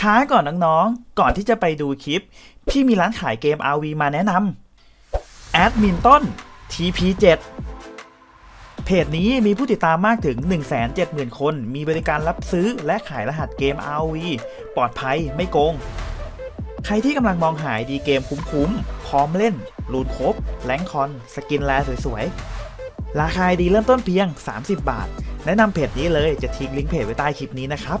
ช้าก่อนน้องๆ ก่อนที่จะไปดูคลิป พี่มีร้านขายเกม RV มาแนะนำแอดมินต้น TP7 เพจนี้มีผู้ติดตามมากถึง 170,000 คน มีบริการรับซื้อและขายรหัสเกม RV ปลอดภัยไม่โกง ใครที่กำลังมองหายดีเกมคุ้มๆ พร้อมเล่นรูนครบแรงคอน สกินแลสวยๆ ราคาดีเริ่มต้นเพียง 30 บาท แนะนำเพจนี้เลยจะทิ้งลิงก์เพจไว้ใต้คลิปนี้นะครับ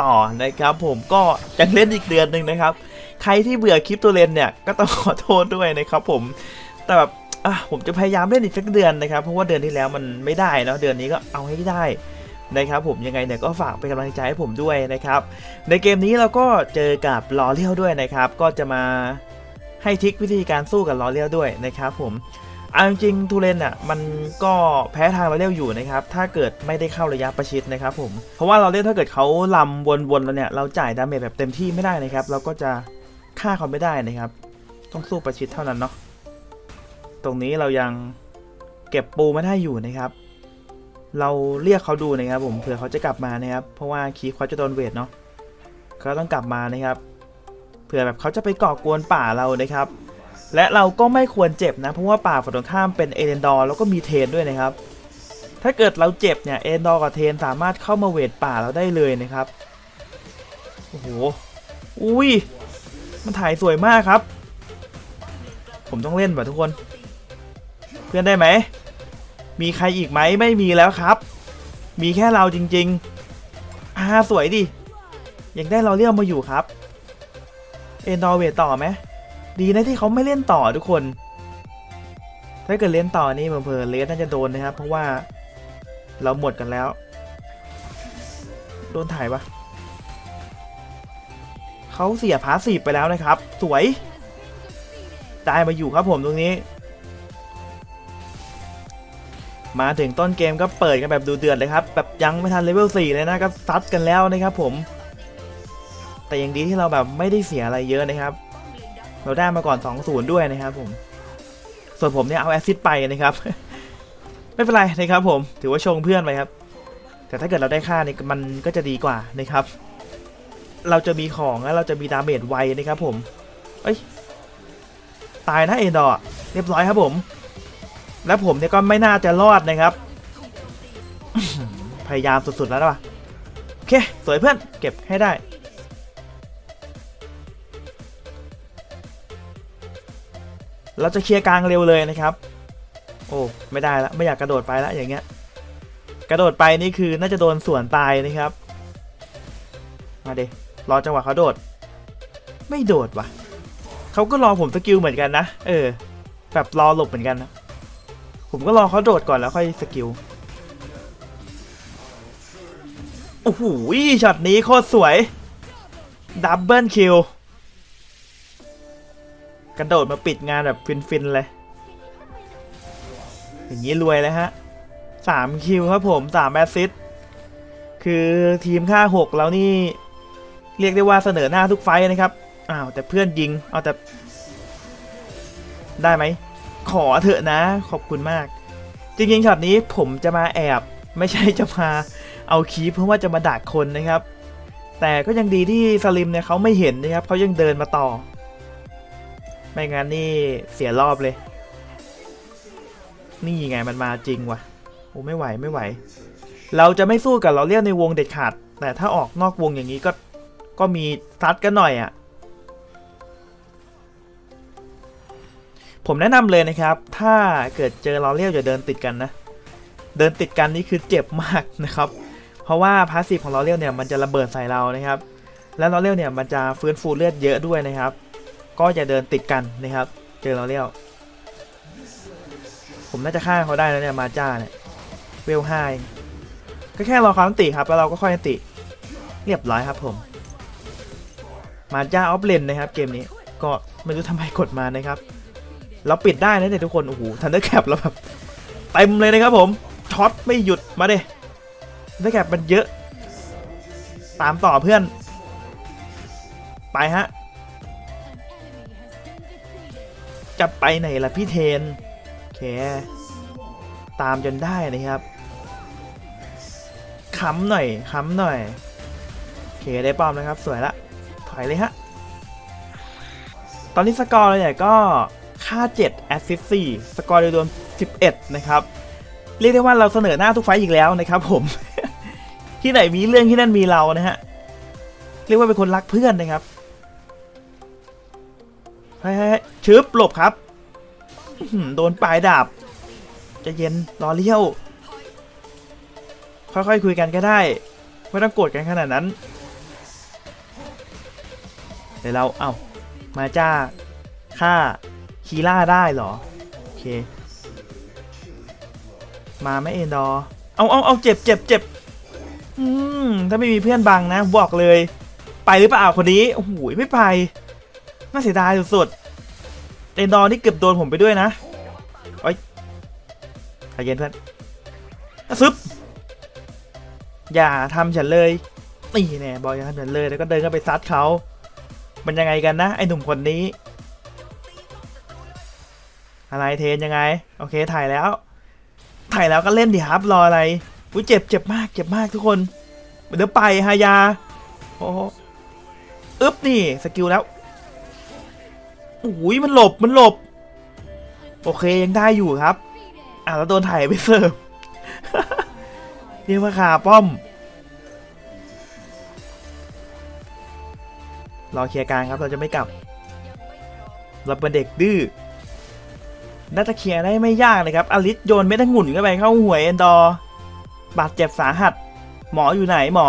ต่อนะครับ ผมก็ยังเล่นอีกเดือนหนึ่งนะครับ ใครที่เบื่อคลิปตัวเล่นเนี่ยก็ต้องขอโทษด้วยนะครับผมแต่แบบอะผมจะพยายามเล่นอีกสักเดือนนะครับ เพราะว่าเดือนที่แล้วมันไม่ได้เนาะเดือนนี้ก็เอาให้ได้นะครับผมยังไงเนี่ยก็ฝากเป็นกำลังใจให้ผมด้วยนะครับ ในเกมนี้เราก็เจอกับลอเลียวด้วยนะครับ ก็จะมาให้ทิควิธีการสู้กับลอเลียวด้วยนะครับผม เอาจริงทูเรนอะมันก็แพ้ทางเราเร็วอยู่นะครับถ้าเกิดไม่ได้เข้าระยะประชิดนะครับผมเพราะว่าเราเล่นถ้าเกิดเขาลำวนๆแล้วเนี่ยเราจ่ายดาเมจแบบเต็มที่ไม่ได้นะครับเราก็จะฆ่าเขาไม่ได้นะครับ ต้องสู้ประชิดเท่านั้นเนาะตรงนี้เรายังเก็บปูไม่ได้อยู่นะครับ เราเรียกเขาดูนะครับผมเผื่อเขาจะกลับมานะครับ เพราะว่าคีฟเขาจะโดนเวทเนาะเขาต้องกลับมานะครับเผื่อแบบเขาจะไปก่อกวนป่าเรานะครับ และเราก็ไม่ควรเจ็บนะ เพราะว่าป่าฝั่งตรงข้ามเป็นเอเดนดอร์แล้วก็มีเทนด้วยนะครับ ถ้าเกิดเราเจ็บเนี่ยเอเดนดอร์กับเทนสามารถเข้ามาเวทป่าเราได้เลยนะครับ โอ้โห อุ้ย มันถ่ายสวยมากครับ ผมต้องเล่นแบบทุกคน เพื่อนได้ไหม มีใครอีกไหมไม่มีแล้วครับ มีแค่เราจริงๆอ่าสวยดิ ยังได้เราเรียกมาอยู่ครับ เอ็นดอร์เวทต่อไหม ดีนะที่เขาไม่เล่นต่อทุกคน ถ้าเกิดเล่นต่อนี่เผลอๆเลสน่าจะโดนนะครับ เพราะว่าเราหมดกันแล้ว โดนถ่ายปะเขาเสียพาสีไปแล้วนะครับ สวยได้มาอยู่ครับผมตรงนี้ มาถึงต้นเกมก็เปิดกันแบบดูเดือดเลยครับ แบบยังไม่ทันเลเวล4เลยนะก็ซัดกันแล้วนะครับผม แต่ยังดีที่เราแบบไม่ได้เสียอะไรเยอะนะครับ เราได้มาก่อน 2-0 ด้วยนะครับผม ส่วนผมเนี่ยเอาแอซิดไปนะครับ ไม่เป็นไรนะครับผม ถือว่าชงเพื่อนไปครับ แต่ถ้าเกิดเราได้ค่าเนี่ยมันก็จะดีกว่านะครับ เราจะมีของและเราจะมีดาเมจไวนะครับผม เอ้ย ตายนะเอ็นดอเรียบร้อยครับผม และผมเนี่ยก็ไม่น่าจะรอดนะครับ พยายามสุดๆแล้วนะวะโอเค สวยเพื่อน เก็บให้ได้ เราจะเคลียร์กลางเร็วเลยนะครับ โอ้ไม่ได้ละไม่อยากกระโดดไปละอย่างเงี้ย กระโดดไปนี่คือน่าจะโดนสวนตายนะครับ มาเดรอจังหวะเขาโดด ไม่โดดว่ะเขาก็รอผมสกิลเหมือนกันนะเออ แบบรอหลบเหมือนกันนะผมก็รอเขาโดดก่อนแล้วค่อยสกิลโอ้โหช็อตนี้โคตรสวยดับเบิลคิว กระโดดมาปิดงานแบบฟินๆเลย อย่างนี้รวยเลยฮะสามคิวครับผมสามแอสซิสต์คือทีมค่าหกแล้วนี่ เรียกได้ว่าเสนอหน้าทุกไฟนะครับอ้าวแต่เพื่อนยิงเอาแต่ได้ไหม ขอเถอะนะ ขอบคุณมาก จริงๆช็อตนี้ผมจะมาแอบไม่ใช่จะมาเอาคีเพราะว่าจะมาดักคนนะครับ แต่ก็ยังดีที่สลิมเนี่ยเขาไม่เห็นนะครับเขายังเดินมาต่อ ไม่งั้นนี่เสียรอบเลย นี่ไงมันมาจริงว่ะโอ้ไม่ไหวไม่ไหว เราจะไม่สู้กับเราเรียกในวงเด็ดขาด แต่ถ้าออกนอกวงอย่างนี้ก็ก็มีซัดกันหน่อยอะ่ะ ผมแนะนำเลยนะครับ ถ้าเกิดเจอลอเรียลอย่าเดินติดกันนะ เดินติดกันนี่คือเจ็บมากนะครับ เพราะว่าพาสซีฟของลอเรียลเนี่ยมันจะระเบิดใส่เรานะครับ แล้วลอเรียลเนี่ยมันจะฟื้นฟูเลือดเยอะด้วยนะครับ ก็อย่าเดินติดกันนะครับ เจอลอเรียลผมน่าจะฆ่าเขาได้แล้วเนี่ยมาจ้าเนี่ยเวลไฮก็แค่รอเขาอันติครับแล้วเราก็ค่อยติ เรียบร้อยครับผม มาจ้าออฟเลนนะครับ เกมนี้ก็ไม่รู้ทำไมกดมานะครับ เราปิดได้นะเนี่ยทุกคนโอ้โหทันเดอร์แคปเราแบบเต็มเลยนะครับผมช็อตไม่หยุดมาเด้ทันเดอร์แคปมันเยอะ ตามต่อเพื่อน ไปฮะ จะไปไหนล่ะพี่เทนเคตามจนได้นะครับค้ำหน่อยค้ำหน่อยเคได้ป้อมนะครับ สวยละ ถอยเลยฮะ ตอนนี้สกอร์เนี่ยก็ค่า 7 แอสซิส4สกอร์โดยรวม 11 นะครับ เรียกได้ว่าเราเสนอหน้าทุกไฟอีกแล้วนะครับผม ที่ไหนมีเรื่องที่นั่นมีเรานะฮะ เรียกว่าเป็นคนรักเพื่อนนะครับ เฮ้ยชึบหลบครับโดนปลายดาบจะเย็นรอเลี้ยว ค่อยๆคุยกันก็ได้ ไม่ต้องโกรธกันขนาดนั้น เดี๋ยวเรา เอา้า มาจ้าค่าคีล่าได้เหรอ โอเค มาไม่เอ็นดอ เอาเอาเอาเจ็บเจ็บเจ็บอืม ถ้าไม่มีเพื่อนบังนะ บอกเลย ไปหรือเปล่าคนนี้ โอ้โห ไม่ไป น่าเสียดายสุดๆเอนดอร์นี่เกือบโดนผมไปด้วยนะโอ้ยใจเย็นเพื่อนอะซึบอย่าทำฉันเลยนี่แน่บอกอย่าทำฉันเลยแล้วก็เดินเข้าไปซัดเขา มันยังไงกันนะ ไอหนุ่มคนนี้ อะไรเทนยังไง โอเคถ่ายแล้ว ถ่ายแล้วก็เล่นดิครับรออะไรอุ้ยเจ็บเจ็บมากเจ็บมากทุกคนเดี๋ยวไปฮายาโอ้อึ๊บนี่สกิลแล้ว อุ้ยมันหลบมันหลบ โอเคยังได้อยู่ครับ อะแล้วโดนถ่ายไปเสิร์ฟเรียกว่าขาป้อม รอเคลียร์กางครับเราจะไม่กลับ เราเป็นเด็กดื้อน่าจะเคลียร์ได้ไม่ยากเลยครับ อลิสโยนเม็ดองุ่นเข้าไปเข้าหัวเอนดอร์บาดเจ็บสาหัส หมออยู่ไหนหมอ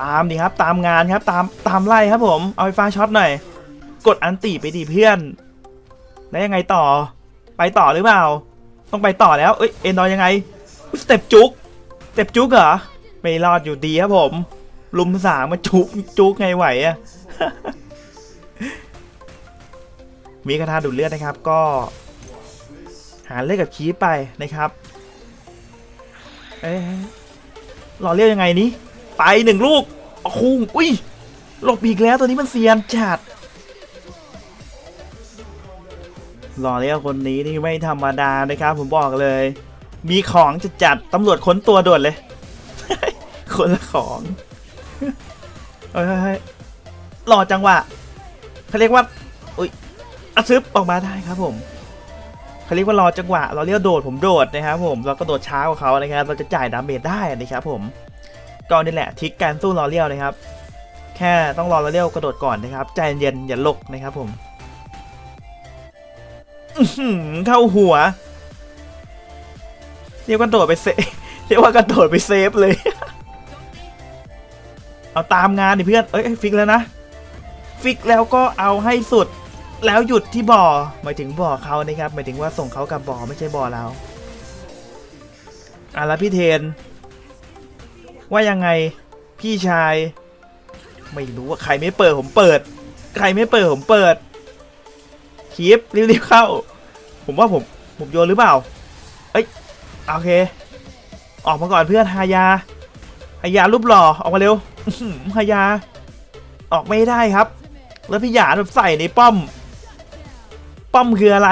ตามดิครับตามงานครับตามตามไล่ครับผม เอาไฟฟ้าช็อตหน่อย กดอันติไปดิเพื่อน แล้วยังไงต่อ ไปต่อหรือเปล่า ต้องไปต่อแล้ว เอ้ย เอนดอร์ยังไงสเต็ปจุกสเต็ปจุกเหรอ ไม่รอดอยู่ดีครับผม ลุมสามมาจุกจุกไงไหวอะมีกระทาดูดเลือดนะครับ ก็ หาเลือดกับคีไปนะครับ เอ๊ะรอเรียกยังไงนี้ ไปหนึ่งลูกโอ้โหอุ้ยหลบอีกแล้วตัวนี้มันเซียนจัด รอเรียกคนนี้นี่ไม่ธรรมดานะครับ ผมบอกเลย มีของจะจัดตำรวจค้นตัวด่วนเลย คนละของเฮ้ยรอจังหวะเขาเรียกว่าอุ้ยอะซึบออกมาได้ครับผมเขาเรียกว่ารอจังหวะ เราเรียกโดดผมโดดนะครับผมเราก็โดดช้ากว่าเขานะครับ เราจะจ่ายดาเมจได้นะครับผมก็นี่แหละทิกการสู้รอเลี้ยวนะครับ แค่ต้องรอรอเลี้ยวกระโดดก่อนนะครับ ใจเย็นอย่าลกนะครับผม เข้าหัว เรียกว่ากระโดดไปเซเรียกว่ากระโดดไปเซฟเลย เอาตามงานดิเพื่อน เอ้ยฟิกแล้วนะ ฟิกแล้วก็เอาให้สุด แล้วหยุดที่บ่อ หมายถึงบ่อเขานะครับ หมายถึงว่าส่งเขากับบ่อไม่ใช่บ่อเราอะแล้วพี่เทน ว่ายังไงพี่ชาย ไม่รู้ว่าใครไม่เปิดผมเปิด ใครไม่เปิดผมเปิด คลิปรีบๆเข้า ผมว่าผมผมโยนหรือเปล่า เอ้ยโอเค ออกมาก่อนเพื่อนฮายาฮายารูปหล่อออกมาเร็วอื้อหือฮายา ออกไม่ได้ครับ แล้วพี่หยาแบบใส่ในป้อม ป้อมคืออะไร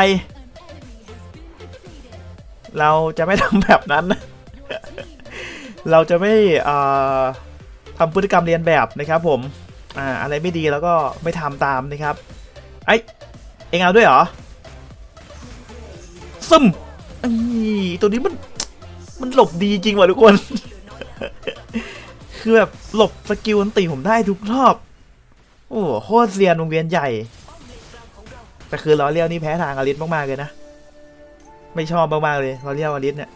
เราจะไม่ทำแบบนั้น เราจะไม่ทำพฤติกรรมเรียนแบบนะครับผม อ่าอะไรไม่ดีแล้วก็ไม่ทำตามนะครับ ไอ้ เองเอาด้วยเหรอซึมไอ้ตัวนี้มันมันหลบดีจริงว่ะทุกคน คือแบบหลบสกิลอันตีผมได้ทุกรอบ โอ้โหโคตรเซียนวงเวียนใหญ่ แต่คือล้อเลี้ยวนี่แพ้ทางอลิสมากๆเลยนะ ไม่ชอบมากๆเลยล้อเลี้ยวอลิสเนี่ย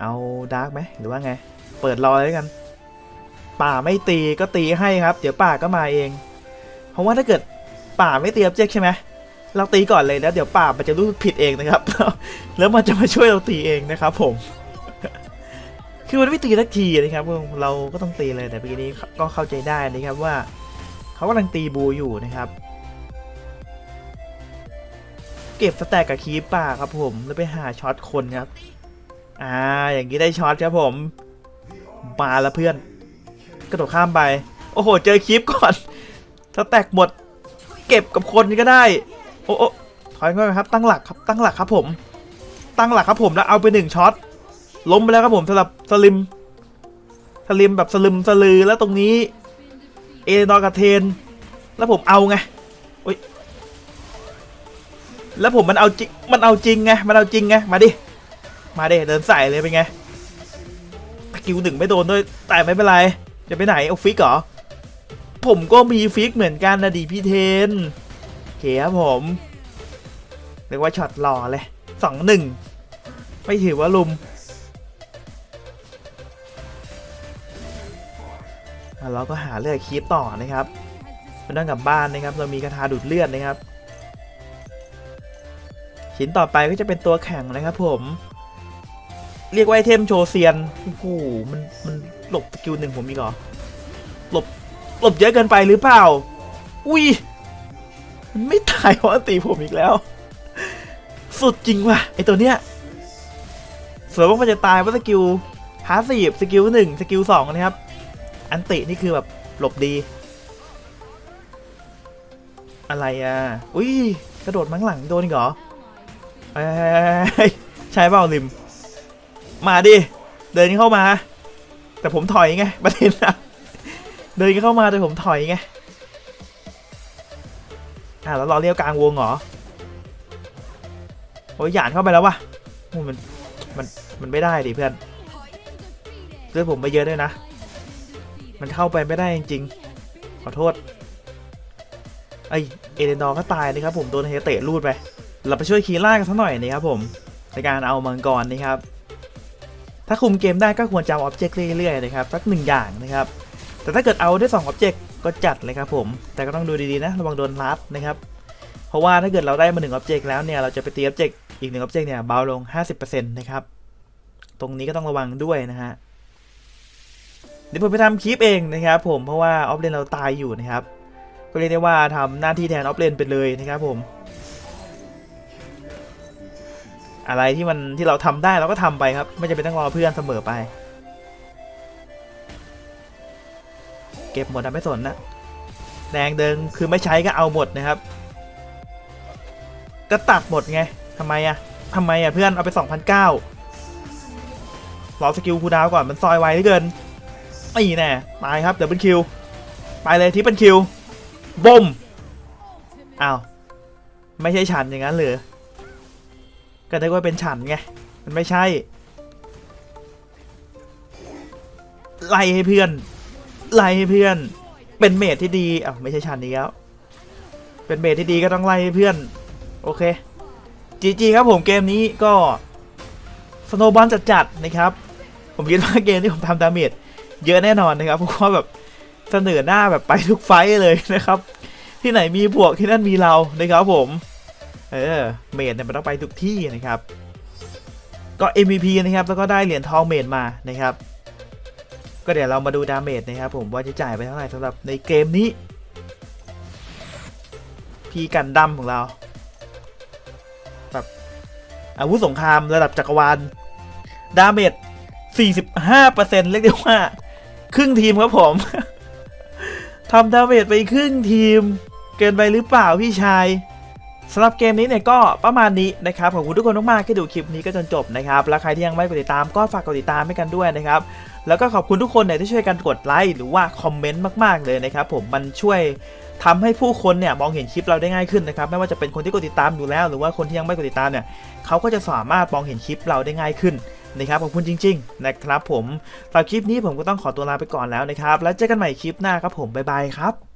เอาดาร์กไหมหรือว่าไง เปิดรอเลยกัน ป่าไม่ตีก็ตีให้ครับ เดี๋ยวป่าก็มาเอง เพราะว่าถ้าเกิดป่าไม่ตี object ใช่ไหมเราตีก่อนเลยแล้วเดี๋ยวป่ามันจะรู้ผิดเองนะครับ แล้วมันจะมาช่วยเราตีเองนะครับ ผม คือมันไม่ตีสักทีนะครับเราก็ต้องตีเลยแต่ปีนี้ก็เข้าใจได้นะครับว่าเขากำลังตีบูอยู่นะครับ เก็บสแต็กกับคีปป่าครับผมแล้วไปหาช็อตคนครับ อ่า อย่างนี้ได้ช็อตครับผมมาแล้วเพื่อน กระโดดข้ามไป โอ้โห เจอคลิปก่อน สแตกหมด เก็บกับคนก็ได้ โอ้โอ้ถอยก่อนครับ ตั้งหลักครับ ตั้งหลักครับผม ตั้งหลักครับผมแล้วเอาไปหนึ่งช็อต ล้มไปแล้วครับผมสำหรับสลิม สลิมแบบสลิมสลือแล้วตรงนี้ เอดอกาเทน แล้วผมเอาไงอุ้ยแล้วผมมันเอาจริง มันเอาจริงไง มันเอาจริงไง มาดิ มาดิ เดินใส่เลยเป็นไง สกิลหนึ่งไม่โดนด้วย แต่ไม่เป็นไร จะไปไหนเอาฟิกเหรอ ผมก็มีฟิกเหมือนกันนะดีพี่เทนโอเคครับผมเรียกว่าช็อตหล่อเลยสองหนึ่งไม่ถือว่าลุมเราก็หาเลือดคีปต่อนะครับไม่ต้องกลับบ้านนะครับ เรามีกระทาดูดเลือดนะครับ ชิ้นต่อไปก็จะเป็นตัวแข่งนะครับผม เรียกว่าไอเทมโชเซียนโอ้โหมันมันหลบสกิลหนึ่งผมอีกเหรอ หลบเยอะเกินไปหรือเปล่า อุ้ย มันไม่ตายเพราะอันตีผมอีกแล้ว สุดจริงว่ะไอตัวเนี้ยสวยว่ามันจะตายเพราะสกิลพาสซีฟสกิลหนึ่งสกิลสองนะครับ อันตินี่คือแบบหลบดี อะไรอะ อุ้ย กระโดดมั้งหลังโดนอีกเหรอเอ้ยใช่เปล่าลิม มาดิ เดินเข้ามา แต่ผมถอยไงประเด็นอะ เดินเข้ามาแต่ผมถอยไงอะแล้วราเลี้ยวกลางวงเหรอโอ้ยหยานเข้าไปแล้ววะมันมันมันไม่ได้ดิเพื่อนเลือดผมไปเยอะด้วยนะ มันเข้าไปไม่ได้จริงๆขอโทษไอเอเดนดอร์ก็ตายนะครับผมโดนเฮเตะรูดไป เราไปช่วยคีล่ากันสักหน่อยนะครับผมในการเอามังกรนะครับ ถ้าคุมเกมได้ก็ควรจะเอาอ็อบเจกต์เรื่อยๆนะครับสักหนึ่งอย่างนะครับ แต่ถ้าเกิดเอาได้2องอ็อบเจกต์ก็จัดเลยครับผม แต่ก็ต้องดูดีๆนะระวังโดนลัดนะครับ เพราะว่าถ้าเกิดเราได้มา1นึ่งอ็อบเจกต์แล้วเนี่ยเราจะไปตีอ็อบเจกต์อีกหนึ่งอ็อบเจกต์เนี่ยเบาลง 50%นะครับตรงนี้ก็ต้องระวังด้วยนะฮะเดี๋ยวผมไปทำคลิปเองนะครับผมเพราะว่าออฟเลนเราตายอยู่นะครับ ก็เรียกได้ว่าทำหน้าที่แทนออฟเลนไปเลยนะครับผมอะไรที่มันที่เราทำได้เราก็ทำไปครับ ไม่จำเป็นต้องรอเพื่อนเสมอไป เก็บหมดนะไม่สนนะแดงเดิงคือไม่ใช้ก็เอาหมดนะครับ ก็ตัดหมดไงทำไมอะทำไมอะเพื่อนเอาไป 2,009รอสกิลคูดาวก่อนมันซอยไวเหลือเกินนี่แน่ตายครับเดี๋ยวเป็นคิว ไปเลยที่เป็นคิวบ่มอ้าวไม่ใช่ฉันอย่างนั้นหรือก็ได้ว่าเป็นฉันไง มันไม่ใช่ ไล่ให้เพื่อน ไล่ให้เพื่อน เป็นเมทที่ดีอ้าวไม่ใช่ฉันนี้แล้ว เป็นเมทที่ดีก็ต้องไล่ให้เพื่อน โอเคจีจีครับผมเกมนี้ก็สโนบอลจัดๆนะครับ ผมคิดว่าเกมที่ผมทำดาเมจเยอะแน่นอนนะครับเพราะว่าแบบเสนอหน้าแบบไปทุกไฟเลยนะครับ ที่ไหนมีบวกที่นั่นมีเรานะครับผม เออเมดเนี่ยมันต้องไปทุกที่นะครับ ก็ MVP นะครับแล้วก็ได้เหรียญทองเมดมานะครับ ก็เดี๋ยวเรามาดูดาเมจนะครับผมว่าจะจ่ายไปเท่าไหร่สำหรับในเกมนี้ พีกันดั้มของเราแบบอาวุธสงครามระดับจักรวาลดาเมจ 45%เรียกได้ว่า ครึ่งทีมครับผมทำดาเมจไปครึ่งทีม เกินไปหรือเปล่าพี่ชายสำหรับเกมนี้เนี่ยก็ประมาณนี้นะครับขอบคุณทุกคนมากๆที่ดูคลิปนี้ก็จนจบนะครับ แล้วใครที่ยังไม่กดติดตามก็ฝากกดติดตามให้กันด้วยนะครับ แล้วก็ขอบคุณทุกคนเนี่ยที่ช่วยกันกดไลค์หรือว่าคอมเมนต์มากๆเลยนะครับผมมันช่วยทำให้ผู้คนเนี่ยมองเห็นคลิปเราได้ง่ายขึ้นนะครับไม่ว่าจะเป็นคนที่กดติดตามอยู่แล้ว หรือว่าคนที่ยังไม่กดติดตามเนี่ยเขาก็จะสามารถมองเห็นคลิปเราได้ง่ายขึ้นนะครับขอบคุณจริง ๆ นะครับผมสำหรับคลิปนี้ผมก็ต้องขอตัวลาไปก่อนแล้วนะครับ แล้วเจอกันใหม่คลิปหน้าครับผมบ๊ายบายครับ